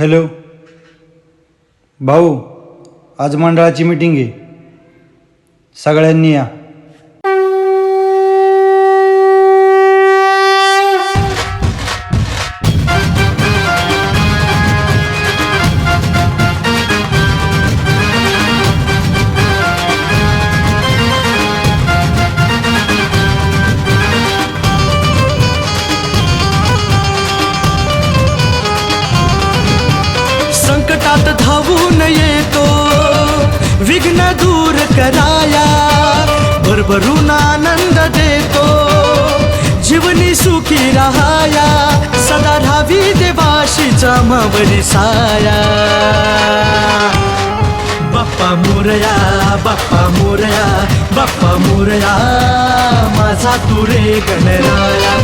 Hello. भाऊ आज मंडळाची मीटिंग आहे. सगळ्यांनी या. विघ्न दूर कराया. भरभरून आनंद देतो. जीवनी सुखी राहाया. सदा राहावी देवाशी जमावरी साया. बाप्पा मोरया बाप्पा मोरया बाप्पा मोरया माझा तुरे गणराया.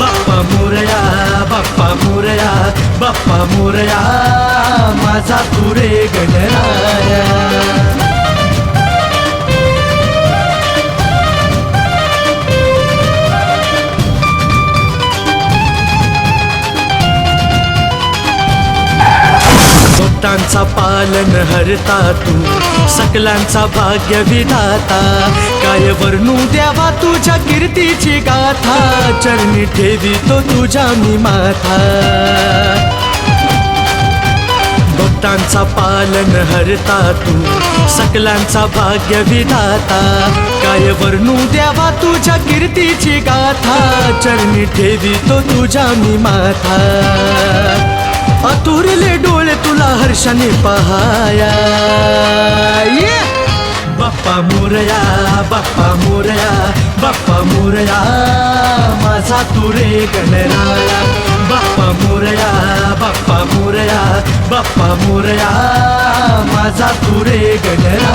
बाप्पा मोरया बाप्पा मोरया बाप्पा मोरया माझा तुरे गणराया. भक्तांचा पालन हरता तू सकलांचा भाग्य विधाता काय वर्णू द्यावा तुझ्या कीर्तीची गाथा चरणी ठेवी तो तुझ्या मी माथा. भक्तांचा पालन हरता तू सकलांचा भाग्य विधाता काय वर्णू द्यावा तुझ्या कीर्तीची गाथा चरणी ठेवी तो तुझ्या मी माथा. अतुरले डोळे तुला हर्षाने पहाया. बाप्पा मोरया बाप्पा मोरया बाप्पा मोरया माझा तुरे गणराया. बाप्पा मोरया बाप्पा मोरया बाप्पा मोरया माझा तुरे गणराया.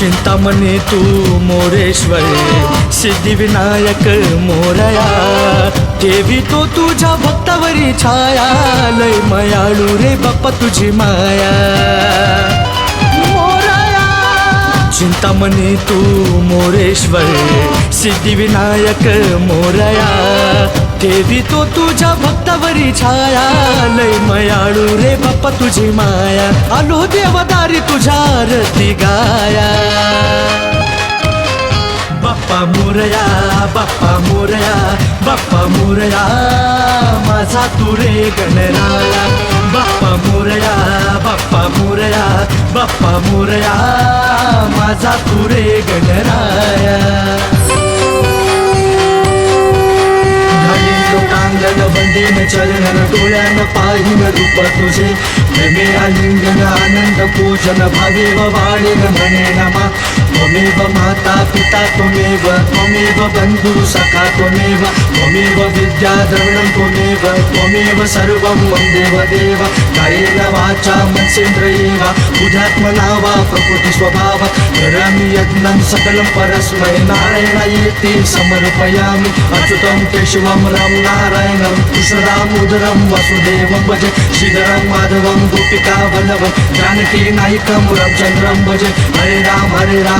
चिंतामणी तू मोरेश्वर सिद्धिविनायक मोरया. देवी तो तुझ्या भक्तावरी छाया लय मयाळू रे बाप्पा तुझी माया. चिंतामणी तू मोरेश्वर सिद्धिविनायक मोरया. देवी तो तुझ्या भक्तावरी छाया लय मयाळू रे बाप्पा तुझी माया. आलो देवदारी तुझ्या रती गाया. बाप्पा मोरया बाप्पा मोरया बाप्पा मोरया माझा तुरे गणराया. बाप्पा मोरया बाप्पा मोरया बाप्पा मोरया. माझा पुरे गणराया. घालीन लोकांगण वंदेन चरण डोळ्यान पाहिन रूप तुझे. प्रेमे आलिंगन आनंद पूजन भावे वाणीन म्हणे नमा. त्वमेव माता पिता त्वमेव त्वमेव बन्धु सखा त्वमेव त्वमेव विद्या द्रविणं त्वमेव त्वमेव सर्वं वन्देव देव कायेन वाचा मनसेन्द्रियेव बुधात्मना वा प्रकृति स्वभाव। करोमि यज्ञं सकलं परस्मै नारायणायेति समर्पयामि। अच्युतं केशवं राम नारायणं कृष्णदामोदरं वसुदेवं भजे। श्रीधरं माधवं गोपिका वल्लभं जानकी नायकं रामचन्द्रं भजे। हरे राम हरे राम।